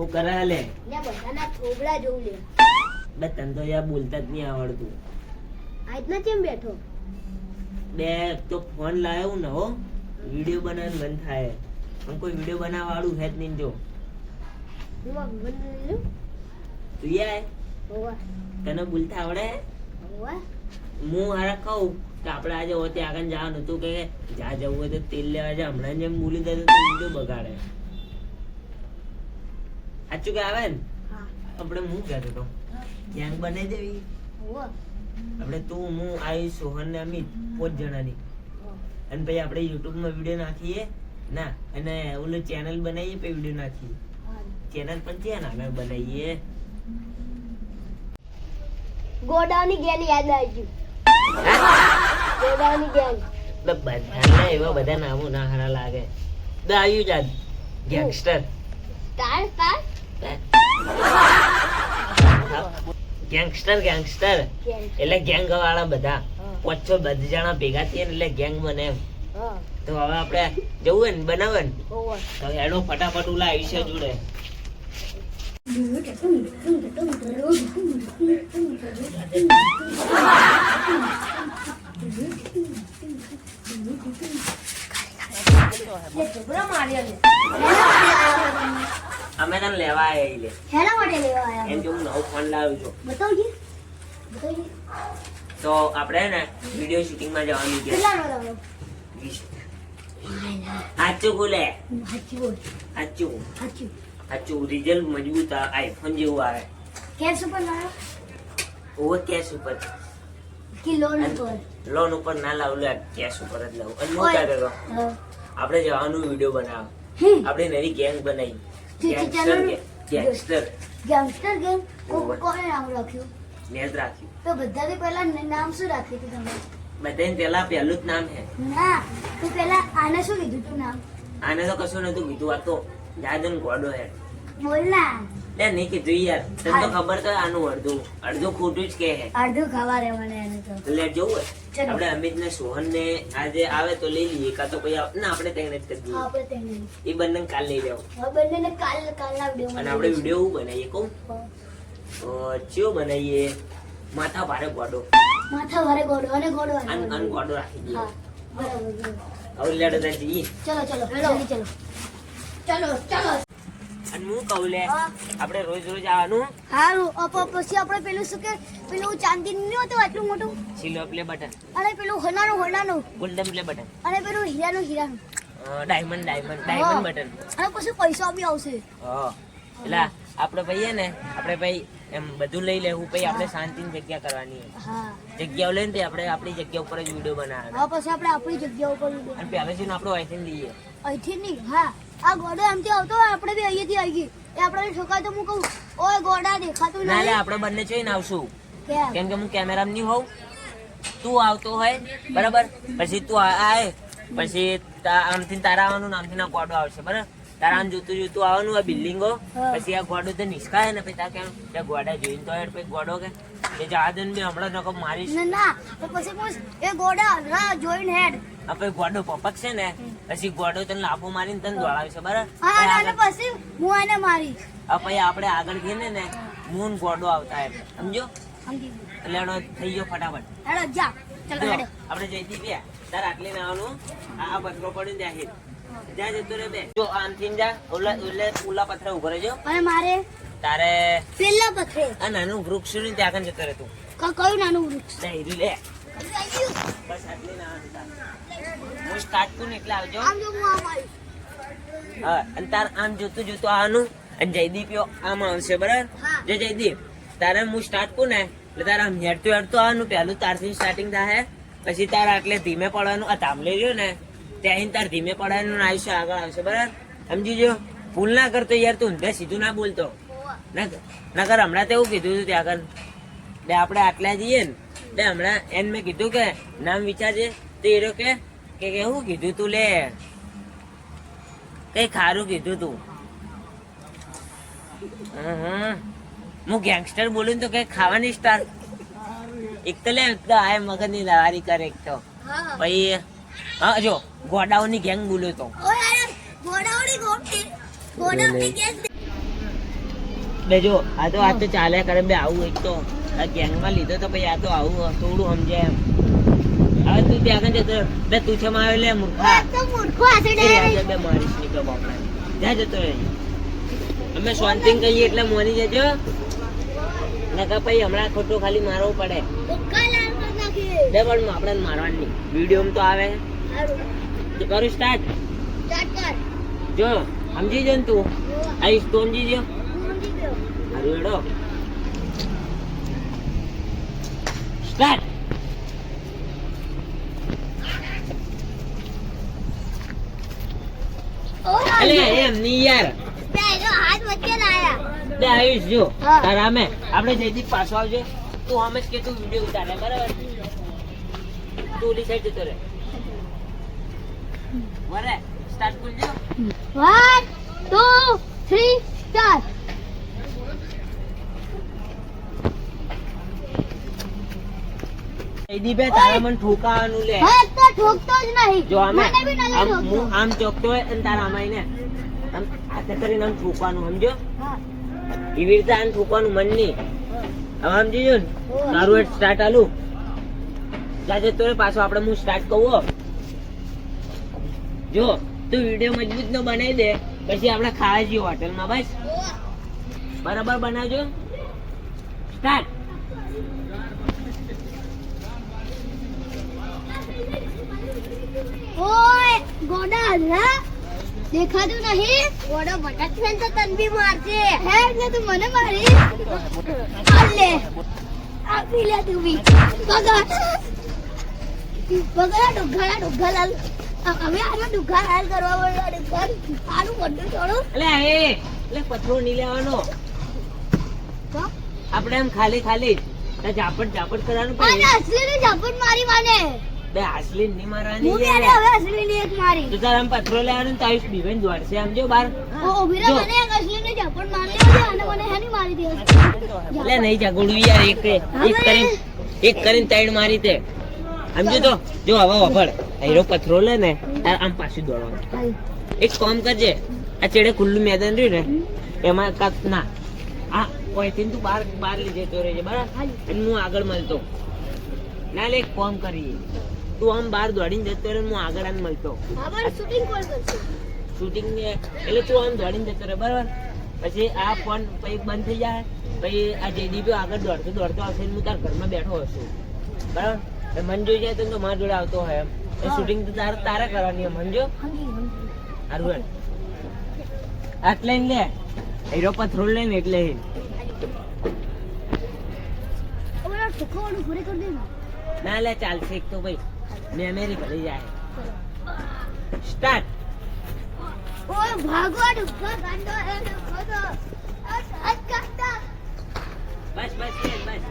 હું કરે લે. બધાના થોબડા જોઉં લે. બે તને તો યાર બોલતા જ નહીં આવડતું. આજના કેમ બેઠો? બે તો ફોન લાવ્યો ને હો. વીડિયો બનાવવાનું મન થાય. હું કોઈ વીડિયો બનાવવા વાળું જ નહીં જો. હું આ લઉં. તું યાર હોવા. તને બોલતા આવડે? હોવા. હું હારા કહું કે આપણે આજે ઓતે આગળ જવાનું તું કે જા જવું હોય તો તેલ લેવા જા. હમણાં જેમ બોલી દે તો વિડિયો બગાડે. સાચું કે આવે ને? આપણે હું કહેતો તો? ગેંગ બને દેવી આપણે તું હું આયુષ સોહન ને અમિત પોત જણાની. અને પછી આપણે યુટ્યુબમાં વીડિયો નાખીએ. ના અને ઓલું ચેનલ બનાવીએ પછી વીડિયો નાખીએ. ચેનલ પણ છે ને અમે બનાવીએ. ગોડાઉનની ગેલ યાદ આવી ગયું ગોડાઉનની ગેંગ બધાના એવા બધા નામો ના હારા લાગે. આવ્યું જાત ગેંગસ્ટર. તાર તાર. ગેંગસ્ટર ગેંગસ્ટર એટલે ગેંગ વાળા બધા. પાંચ છ બધા જણા ભેગા થઈએ એટલે ગેંગ બને એમ. તો હવે આપણે જવું હોય ને? બનાવે ને તો એનો ફટાફટ ઓલા આયુષ્ય જોડે. અમે તને લેવા આવ્યા લે. હેના માટે લેવા આયા એમ કે હું નવો ફોન લાવ્યો છું બતાવજે. બતાવજે. તો આપણે ને શૂટિંગમાં જવાનું છે. કેટલાનો લાવ્યો સાચું બોલે? હાચી બોલ. સાચું. હાચી સાચું. રિઝલ્ટ મજબૂત આઈફોન જેવું આવે. કેશ ઉપર લાવ્યો ઓવર કેશ ઉપર. કે લોન ઉપર? લોન ઉપર ના લાવું લે કેશ ઉપર જ લાવું. અને હું હા. આપણે જવાનું વીડિયો બનાવ આપણે નવી ગેંગ બનાવી. ગેંગસ્ટર ગેંગસ્ટર ગેંગસ્ટર ગેંગ કોને નામ રાખ્યું? મેં રાખ્યું. તો બધાથી પહેલા નામ શું રાખ્યું તું તમે બધાને પેલા પહેલું જ નામ હે ના તું પહેલા આને શું કીધું તું નામ? આને તો કશું નતું કીધું આ તો જાદન ગોડો હે બોલ ના. લે નહીં કીધું યાર તને તો ખબર તો આનું અડધું અડધું ખોટું જ કે હે અડધું ખબર હે મને એને તો. એટલે જોવું આપણે અમિત ને સોહન ને આજે આવે તો લઈ લઈએ કાં તો કોઈ ના આપણે તેને જ કરી દઈએ. એ બંને કાલ લઈ જાવ બંને કાલ કાલના વિડીયોમાં અને આપણે વિડિયો બનાવીએ તો ચિયો બનાવીએ માથા ભારે ગોડો. માથા ભારે ગોડો અને ગોડો અને ગોડો રાખી દઈએ. હા બરાબર. હવે લેડો જઈએ ચલો ચલો ચલો. ચલો ચલો. અને હું કહું લે. આપણે રોજ રોજ આવવાનું. હારું અપ પછી આપણે પેલું શું કે પેલું ચાંદી નું હતું આટલું મોટું? સિલ્વર પ્લે બટન અને પેલું હોનાનું હોનાનું. ગોલ્ડન પ્લે બટન અને પેલું હીરાનું હીરાનું. ડાયમંડ ડાયમંડ ડાયમંડ બટન અને પછી પૈસા બી આવશે. હા. એટલે આપણે ભાઈ હે ને આપણે ભાઈ એમ બધું લઈ લેવું પછી આપણે શાંતિની જગ્યા કરવાની. જગ્યાઓ લઈને તે આપણે આપણી જગ્યા ઉપર જ વીડિયો બનાવવાનો. પછી આપણે આપણી જગ્યા ઉપર. અને પહેલેથી આપણું આઈથિંગ લઈએ. અહીંથી નહીં હા. આ ગોડો એમથી આવતો આપણે બી અહીંયાથી આવી ગઈ એ આપણે ઠોકાય તો હું કહું ઓય ગોડા દેખાતું ના લે આપણે બંને જોઈને આવશું. કેમ? કે હું કેમેરામાં નહીં હોઉં. તું આવતો હોય બરાબર? પછી તું આય પછી આમથી તારા આવવાનું ને આમથી ના ગોડો આવશે બરાબર? તારા આમ જોતું જોતું આવવાનું આ બિલ્ડિંગો પછી આ ગોડો તો નિષ્કાય ને પછી કેમ? ત્યાં ગોડા જોઈને તો પછી ગોડો કે? એ જહાજન બી હમણાં નકો મારીશ. ના ના પછી એ ગોડા ના જોઈને હેડ. આ ગોડો પપક છે ને પછી ગોડો તને લાફો મારીને તને દોડાવશે બરાબર? પછી હું એને મારી પછી આપણે આગળ ગઈને ને મૂન ગોડો આવતા એમ. સમજો? એટલે એનો થઈ ગયો ફટાફટ. હેડો જા. ચલો જો, હેડો. આપણે જયદીપ ગયા તાર આટલી નાવાનું. આ પથરો પડ્યો ત્યાં હિલ જ્યાં જતો રે બે. જો આમથી જા. ઓલા ઓલે ઓલા પથરા ઊભો રહેજો. અને મારે તારે પેલા પથરે આ નાનું વૃક્ષની ત્યાં આગળ જતો રહે તું. કયું નાનું વૃક્ષ? લે. બસ આટલી હું સ્ટાર્ટ કરું એટલે આવજો. આમ જો હું હા અને તાર આમ જોતું જોતું આવવાનું. અને જયદીપ આમ આવશે બરાબર? હા. જયદીપ તારે હું સ્ટાર્ટ કરું ને એટલે તારે આમ આવવાનું. પહેલું તારથી સ્ટાર્ટિંગ થાય પછી તારે આટલે ધીમે પડવાનું. આ તાંબલે રહ્યો ને. ત્યાં તાર ધીમે પડવાનું આયુષ્ય આગળ આવશે બરાબર? સમજી જો ભૂલ ના કરતો યાર તું ઊંધે સીધું ના બોલતો. નકર ના કર હમણાં તો એવું કીધું હતું ત્યાં આગળ. આપણે આટલા જઈએ ને બે હમણાં એને મેં કીધું કે નામ વિચારજે. તો એ રહ્યો કે કે કેવું કીધું તું લે. કઈ ખારું કીધું તું. હું ગેંગસ્ટર બોલું તો કઈ ખાવાની સ્ટાર. એક તો લે એક તો આ મગજની લવારી કરે એક તો. હા. પછી હા જો ગોડાઓની ગેંગ બોલ્યો તો. બે જો આ તો આ તો ચાલ્યા કરે બે આવું એક તો. આ ગેંગમાં લીધો તો પછી આ તો આવું થોડું સમજે એમ. હવે તું ત્યાં આગળ જતો બે તું છે માં લે મૂર્ખા બે મારીશ નીકળો તો ત્યાં જતો રહે. અમે શાંતિ કહીએ એટલે મોની જજો. નકા પછી હમણાં ખોટું ખાલી મારવું પડે. બે પણ આપણે મારવાની વીડિયો તો આવે. કરું સ્ટાર્ટ જો સમજી જો ને તું? આ સ્ટોન જીજો. હારું હેડો સ્ટાર્ટ ઓ, અલે એમ નહીં યાર બે એનો હાથ વચ્ચે લાયા. બે આવીશ જો હા. તારા અમે. આપણે જયદીપ પાછો આવજો. તું આમ જ કે તું વીડિયો ઉતારે બરાબર? તું ઓલી સાઈડ જતો રે વરે સ્ટાર્ટ કરજો One, two, three, start. તારા મને ઠોકાવાનું લે. હા, તો ઠોકતો જ નહીં. જો આમે મને બી નથી આમ ઠોકતો. હું આમ ચોકતો હોય અને તારા આમાં ને આમ હાથે કરીને આમ ઠોકવાનું સમજો? એવી રીતે આને ઠોકવાનું મન નહીં. હવે સમજી જો તારું એક સ્ટાર્ટ આલું. જાજે તો પાછો આપણે હું સ્ટાર્ટ કહું જો તું વીડિયો મજબૂત નો બનાવી દે પછી આપણે ખાવા જઈએ હોટલમાં બસ. બરાબર બનાવજો. સ્ટાર્ટ ઓય, ગોડા દેખાતું નહીં? ગોડો ભટકશે છે તો તન બી મારજે. હે એટલે તું મને મારી? હાલ લે. આપી લે તું બી. બગા બગા ડુઘાડા ડુઘા લાલ આ- હવે આનો ડુઘા હાલ કરવા વાળો ડુઘા આનું મોઢું છોડો એટલે એ. એટલે પથરો નહીં લેવાનો. આપણે એમ ખાલી ખાલી ઝાપટ ઝાપટ કરવાનું પણ ઝાપટ મારી માને બે હાસલી ની મારવાની હું આને હવે હવે અસલીની એક મારી? તો તારા આમ પથરો લેવાનો ને તો આયુષ બીવેન દોડશે સમજો બાર. ઓ જો. મને એક અસલીની ઝાપટ મારી લેજે અને મને હેની મારી દે. એટલે નહીં ઝઘડું યાર એક એક કરીને એક કરીને તાઈડ મારી તે. સમજો તો જો હવે વફળ હીરો પથરો લે ને તાર આમ પાછું દોડવાનું. એક કામ કરજે આ ચેડે ખુલ્લું મેદાન રહ્યું ને એમાં કાક ના. આ કોઈથી તું બાર બાર લઈ જતો રહેજે બરાબર? અને હું આગળ મળતો. ના લે એક કામ કરીએ. તું આમ બહાર દોડીને જતો રહે હું આગળ આને મળતો. શૂટિંગ શૂટિંગ એટલે તું આમ દોડીને જતો રહે બરાબર? પછી આ ફોન પછી બંધ થઈ જાય પછી આ જેડીપી આગળ દોડતો દોડતો આવશે હું તાર ઘરમાં બેઠો હશું. બરાબર? મન જોઈ જાય તો તો મારા જોડે આવતો હોય એમ. શૂટિંગ તો તારે તારે કરવાની મંજો? સારું હેડ. આટલે ને લે. હીરો પથરોલ લઈને એટલે ના લે ચાલશે એક તો ભાઈ. મેમેરી ભરી જાય. સ્ટાર્ટ ઓય ભગવાન ડુક્કર ગાંડો એ ડુક્કર તો અટ અટ કાંડા બસ બસ બસ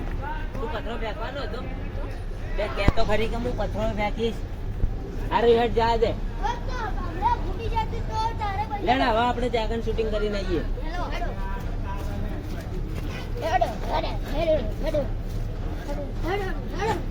તું પથરો ફેંકવાનો હતો? કે કહેતો ખરી કે હું પથરો ફેંકીશ. અરે હેડ જા દે. તો લેડ હવે આપણે જાગન શૂટિંગ કરીને આવીએ. હેડો હેડો હેડો હેડો હેડો હેડો.